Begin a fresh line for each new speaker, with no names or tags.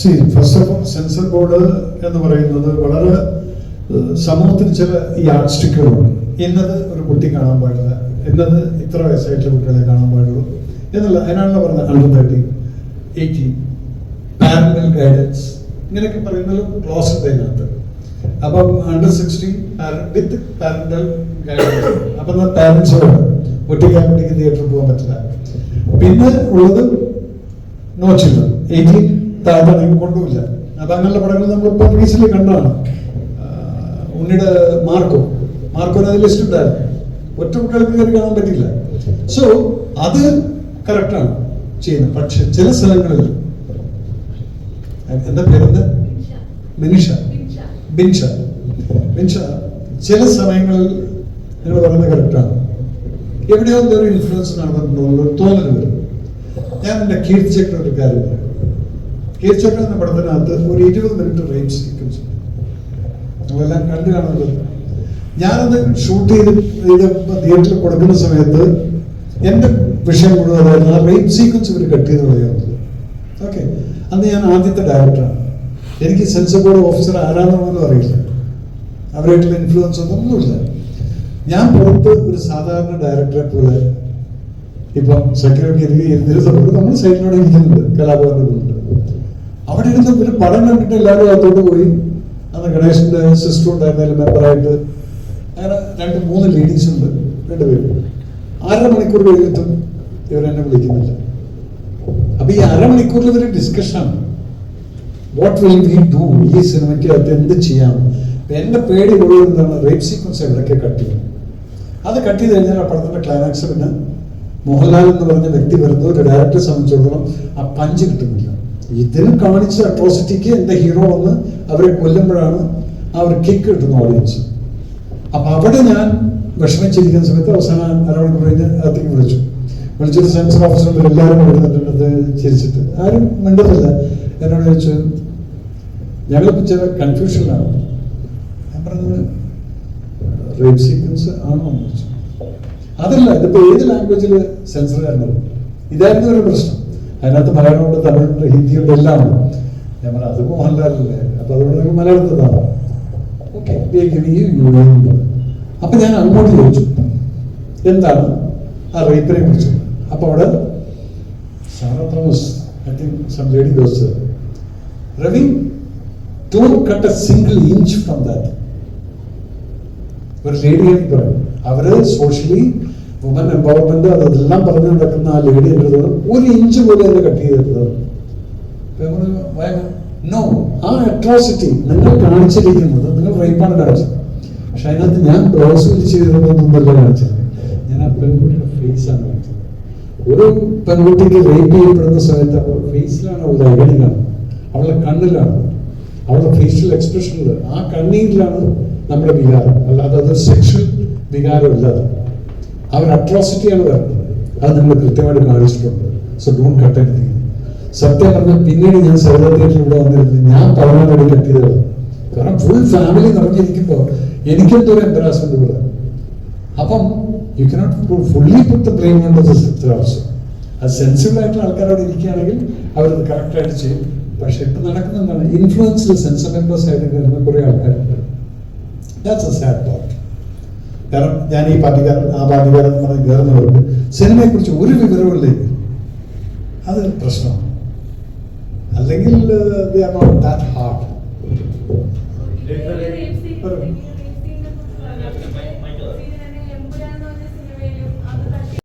See first of all censor board എന്ന് പറയുന്നത് വളരെ സമൂഹത്തിന് ചില ഈ സ്റ്റിക്കുകളുണ്ട് ഇന്നത് ഒരു കുട്ടി കാണാൻ പാടില്ല. ഇന്നത് ഇത്ര വയസ്സായിട്ടുള്ള കുട്ടികളെ കാണാൻ പാടുള്ളൂ എന്നല്ല അതിനാണല്ലോ പറഞ്ഞത് under thirteen eighteen parental guidance ഇങ്ങനെയൊക്കെ പറയുന്നത് ക്ലോസ് ഇതിനകത്ത് അപ്പം under sixteen with parental guidance അപ്പം എന്നാൽ പാരൻസോട് ഒറ്റയ്ക്കാൻ ഒറ്റയ്ക്കാകുമ്പോഴേക്ക് തിയേറ്ററിൽ പോകാൻ പറ്റില്ല. പിന്നെ ഉള്ളത് നോ ചിൽഡ്രൻ എയ്റ്റീൻ താഴെ കൊണ്ടുമില്ല. അപ്പം അങ്ങനെയുള്ള പടങ്ങൾ നമ്മൾ റീസെന്റ് കണ്ടതാണ്. ഉണ്ണിയുടെ മാർക്കോ. മാർക്കോന് അത് ലിസ്റ്റ് ഉണ്ടായിരുന്നു. ഒറ്റ കുട്ടികൾക്ക് കയറി കാണാൻ പറ്റില്ല സോ അത് കറക്റ്റാണ് ചെയ്യുന്നത്. പക്ഷെ ചില സ്ഥലങ്ങളിൽ എന്താ പേരെന്താ മിനിഷ. ബിൻഷ ബിൻഷ ചില സമയങ്ങളിൽ നിങ്ങൾ പറയുന്നത് കറക്റ്റാണ് എവിടെയോ എന്തോ ഒരു ഇൻഫ്ലുവൻസ് നടന്നിട്ടുണ്ടോ തോന്നൽ വരും ഞാൻ എന്റെ കീർത്തി ചക്ര ഒരു കാര്യം പറയാം. ചക്ര എന്ന പടത്തിനകത്ത് ഒരു ഇരുപത് മിനിറ്റ് റേഞ്ച് സീക്വൻസ് നമ്മളെല്ലാം കണ്ടു കാണുന്നത്. ഞാനത് ഷൂട്ട് ചെയ്ത് ഇത് തിയേറ്ററിൽ കൊടുക്കുന്ന സമയത്ത് എന്റെ വിഷയം മുഴുവൻ അതായിരുന്നു ആ റേപ്പ് സീക്വൻസ് ഇവർ കട്ട് ചെയ്ത് കളയുന്നത്. ഓക്കെ അന്ന് ഞാൻ ആദ്യത്തെ ഡയറക്ടറാണ് എനിക്ക് സെൻസർ ബോർഡ് ഓഫീസർ ആരാണെന്നുള്ളതും അറിയില്ല. അവരായിട്ടുള്ള ഇൻഫ്ലുവൻസ് ഒന്നും ഒന്നുമില്ല ഞാൻ പുറത്ത് ഒരു സാധാരണ ഡയറക്ടറെ പോലെ ഇപ്പം സെക്രട്ടറി ഇരുന്നിരുന്നപ്പോൾ നമ്മൾ സൈഡിലൂടെ ഇരിക്കുന്നുണ്ട് കലാഭവന്റെ മുന്നിൽ. അവിടെ ഇരുന്ന് ഒരു പടം കണ്ടിട്ട് എല്ലാവരും അകത്തോട്ട് പോയി. അന്ന് ഗണേശന്റെ സിസ്റ്റർ ഉണ്ടായിരുന്നതിൽ മെമ്പറായിട്ട് അങ്ങനെ രണ്ട് മൂന്ന് ലേഡീസ് ഉണ്ട് രണ്ടുപേരും. അര മണിക്കൂർ കഴിഞ്ഞിട്ടും ഇവരെന്നെ വിളിക്കുന്നില്ല. അപ്പൊ ഈ അരമണിക്കൂറിൽ ഇവർ ഡിസ്കഷനാണ് വാട്ട് വിൽ വി ഡു ഈ സിനിമയ്ക്ക് അത് എന്ത് ചെയ്യാം? എന്റെ പേടി പോയി എന്താണ്? റേപ്പ് സീക്വൻസ് എവിടെയൊക്കെ കട്ട് ചെയ്യും? അത് കട്ട് ചെയ്ത് കഴിഞ്ഞാൽ ആ പടത്തിന്റെ ക്ലൈമാക്സ് പിന്നെ മോഹൻലാൽ എന്ന് പറഞ്ഞ വ്യക്തി വരുന്നു. ഒരു ഡയറക്ടറെ സംബന്ധിച്ചിടത്തോളം ആ പഞ്ച് കിട്ടുന്നില്ല. ഇതിന് കാണിച്ച അട്രോസിറ്റിക്ക് എന്റെ ഹീറോ വന്ന് അവരെ കൊല്ലുമ്പോഴാണ് ആ ഒരു കിക്ക് കിട്ടുന്ന ഓഡിയൻസ് അപ്പൊ അവിടെ ഞാൻ വിഷമിച്ചിരിക്കുന്ന സമയത്ത് അവസാനം അരമണിക്കൂർ കഴിഞ്ഞ് അകത്തേക്ക് വിളിച്ചു. വിളിച്ചിട്ട് സെൻസർ ഓഫീസർ എല്ലാവരും വരുന്നുണ്ട് ചിരിച്ചിട്ട്. ആരും മിണ്ടുന്നില്ല എന്നോട് ചോദിച്ചു ഞങ്ങളിപ്പോൾ ചില കൺഫ്യൂഷനിലാണ് ഞാൻ പറഞ്ഞത് റേപ്പ് സീക്വൻസ് ആണോ? എന്ന് ചോദിച്ചു. അതല്ല ഇതിപ്പോ ഏത് ലാംഗ്വേജിൽ സെൻസർ ആയിരുന്നു ഇതായിരുന്നു ഒരു പ്രശ്നം. അതിനകത്ത് മലയാളമുണ്ട് തമിഴുണ്ട് ഹിന്ദിയുണ്ട് എല്ലാം ഉണ്ട് ഞാൻ പറഞ്ഞു അത് മോഹൻലാലല്ലേ അപ്പൊ അതുകൊണ്ട് നിങ്ങൾക്ക് മലയാളത്തിൽ തന്നെ ഓക്കെ അപ്പൊ ഞാൻ അങ്ങോട്ട് ചോദിച്ചു. എന്താണ് ആ റേപ്പിനെ കുറിച്ച്? അപ്പൊ അവിടെ Thomas I think some lady those Ravi don't cut a single inch from that. ഒരു ലേഡി എന്ന് പറയും. അവർ സോഷ്യലി വുമൻ എംപവർമെന്റ് അതെല്ലാം പറഞ്ഞു നടക്കുന്ന ആ ലേഡി എന്റെ അടുത്ത് ഒരു ഇഞ്ച് പോലും അത് കട്ട് ചെയ്തിരുന്നത് നോ ആ അട്രോസിറ്റി നിങ്ങൾ കാണിച്ചിരിക്കുന്നത് നിങ്ങൾ റേപ്പാണ് കാണിച്ചത്. പക്ഷെ അതിനകത്ത് ഞാൻ പ്രോസിക്യൂട്ട് ചെയ്തിരുന്നതല്ല കാണിച്ചത്. ഞാൻ ആ പെൺകുട്ടിയുടെ ഫേസ് ആണ് കാണിച്ചത്. ഒരു പെൺകുട്ടിക്ക് റേപ്പ് ചെയ്യപ്പെടുന്ന സമയത്ത് അവളുടെ ഫേസിലാണ് അവളുടെ അകണി കാണുന്നത് അവളുടെ കണ്ണിലാണ്. അവളുടെ ഫേഷ്യൽ എക്സ്പ്രഷനിൽ ആ കണ്ണീരിലാണ് നമ്മുടെ വികാരം. അല്ലാതെ അതൊരു സെക്ഷൽ വികാരമല്ല ആണ് അട്രോസിറ്റിയാണ് വരുന്നത്. അത് നിങ്ങൾ കൃത്യമായിട്ട് കാണിച്ചിട്ടുണ്ട്. സോ ഡോൺ കട്ട് എനിത്തിങ് സത്യം പറഞ്ഞാൽ പിന്നീട് ഞാൻ സൗദ ഇവിടെ വന്നിരുന്നു. ഞാൻ പതിനാല് മണി കട്ട് ചെയ്തത് കാരണം ഫുൾ ഫാമിലി നിറഞ്ഞിരിക്കുമ്പോൾ എനിക്കെന്തോ ഒരു എംബറാസ്മെന്റ് പോലെ അപ്പം you cannot fully put brain on the sister also അത് സെൻസിബിൾ ആയിട്ടുള്ള ആൾക്കാരോട് ഇരിക്കുകയാണെങ്കിൽ അവരത് കറക്റ്റായിട്ട് ചെയ്യും. പക്ഷെ ഇപ്പം നടക്കുന്ന എന്താണ് ഇൻഫ്ലുവൻസിൽ സെൻസർ മെമ്പേഴ്സ് ആയിട്ട് കയറുന്ന കുറേ ആൾക്കാരുണ്ട്. ദാറ്റ്സ് എ സാഡ് തോട്ട് കാരണം ഞാൻ ഈ പാർട്ടിക്കാരൻ ആ പാർട്ടിക്കാരൻ എന്ന് പറഞ്ഞ് കയറുന്നവർക്ക് സിനിമയെ കുറിച്ച് ഒരു വിവരവുമില്ലെങ്കിൽ അത് പ്രശ്നമാണ്. അല്ലെങ്കിൽ ദേ ദാറ്റ് ഹാർഡ്